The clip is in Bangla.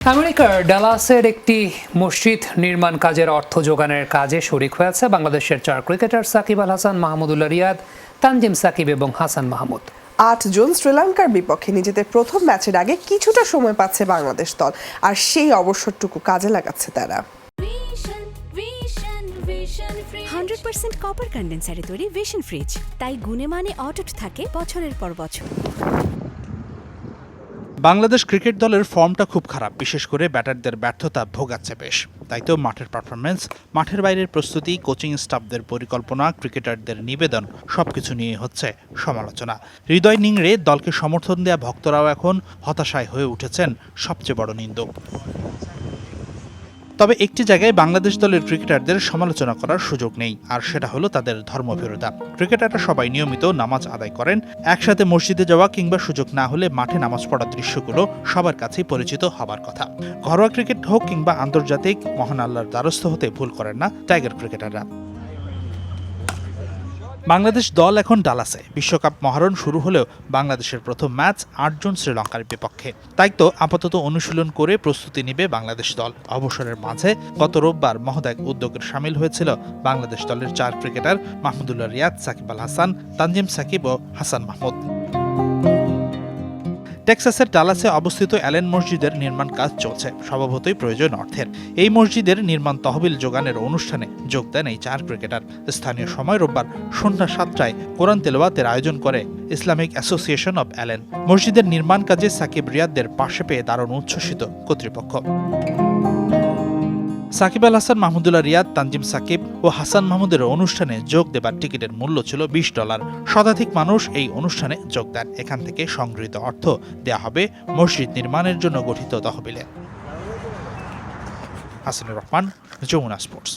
আমেরিকার ডালাসের একটি মসজিদ নির্মাণ কাজের অর্থ যোগানের কাজে শরিক হয়েছে বাংলাদেশের চার ক্রিকেটার সাকিব আল হাসান মাহমুদুল্লাহ রিয়াদ তানজিম সাকিব এবং হাসান মাহমুদ। আট জুন শ্রীলঙ্কার বিপক্ষে নিজেদের প্রথম ম্যাচের আগে কিছুটা সময় পাচ্ছে বাংলাদেশ দল আর সেই অবসরটুকু কাজে লাগাচ্ছে তারা. হান্ড্রেড পার্সেন্ট কপার কন্ডেন্সারে তৈরি ভিশন ফ্রিজ তাই গুণে মানে অটুট থাকে বছরের পর বছর। বাংলাদেশ ক্রিকেট দলের ফর্মটা খুব খারাপ। বিশেষ করে ব্যাটারদের ব্যর্থতা ভোগাচ্ছে বেশ। তাই তো মাঠের পারফরমেন্স মাঠের বাইরের প্রস্তুতি কোচিং স্টাফদের পরিকল্পনা, ক্রিকেটারদের নিবেদন, সবকিছু নিয়ে হচ্ছে সমালোচনা। হৃদয় নিংড়ে দলকে সমর্থন দেয়া ভক্তরাও এখন হতাশায় হয়ে উঠেছেন সবচেয়ে বড় নিন্দুক। তবে একটি জায়গায় বাংলাদেশ দলের ক্রিকেটারদের সমালোচনা করার সুযোগ নেই, আর সেটা হলো তাদের ধর্মভীরতা। ক্রিকেটাররা সবাই নিয়মিত নামাজ আদায় করেন, একসাথে মসজিদে যাওয়া কিংবা সুযোগ না হলে মাঠে নামাজ পড়ার দৃশ্যগুলো সবার কাছেই পরিচিত হবার কথা। ঘরোয়া ক্রিকেট হোক কিংবা আন্তর্জাতিক, মহান আল্লাহর দ্বারস্থ হতে ভুল করেন না টাইগার ক্রিকেটাররা। বাংলাদেশ দল এখন ডালাসে। বিশ্বকাপ মহারণ শুরু হলেও বাংলাদেশের প্রথম ম্যাচ আটজন শ্রীলঙ্কার বিপক্ষে। তাই তো আপাতত অনুশীলন করে প্রস্তুতি নিবে বাংলাদেশ দল। অবসরের মাঝে গত রোববার মহোদয় উদ্যোগের সামিল হয়েছিল বাংলাদেশ দলের চার ক্রিকেটার মাহমুদুল্লাহ রিয়াদ, সাকিব আল হাসান, তানজিম সাকিব ও হাসান মাহমুদ। টেক্সাসের ডালাসে অবস্থিত অ্যালেন মসজিদের নির্মাণ কাজ চলছে, স্বভাবতই প্রয়োজন অর্থের। এই মসজিদের নির্মাণ তহবিল যোগানের অনুষ্ঠানে যোগ দেন এই চার ক্রিকেটার। স্থানীয় সময় রোববার সন্ধ্যা সাতটায় কোরআন তেলোয়াতের আয়োজন করে ইসলামিক অ্যাসোসিয়েশন অব অ্যালেন। মসজিদের নির্মাণ কাজে সাকিব রিয়াদদের পাশে পেয়ে দারুণ উচ্ছ্বসিত কর্তৃপক্ষ। সাকিব আল হাসান, মাহমুদুল্লাহ রিয়াদ, তানজিম সাকিব ও হাসান মাহমুদের অনুষ্ঠানে যোগ দেবার টিকিটের মূল্য ছিল বিশ ডলার। শতাধিক মানুষ এই অনুষ্ঠানে যোগ দেন। এখান থেকে সংগৃহীত অর্থ দেয়া হবে মসজিদ নির্মাণের জন্য গঠিত তহবিলে। হাসানুর রহমান, যমুনা স্পোর্টস।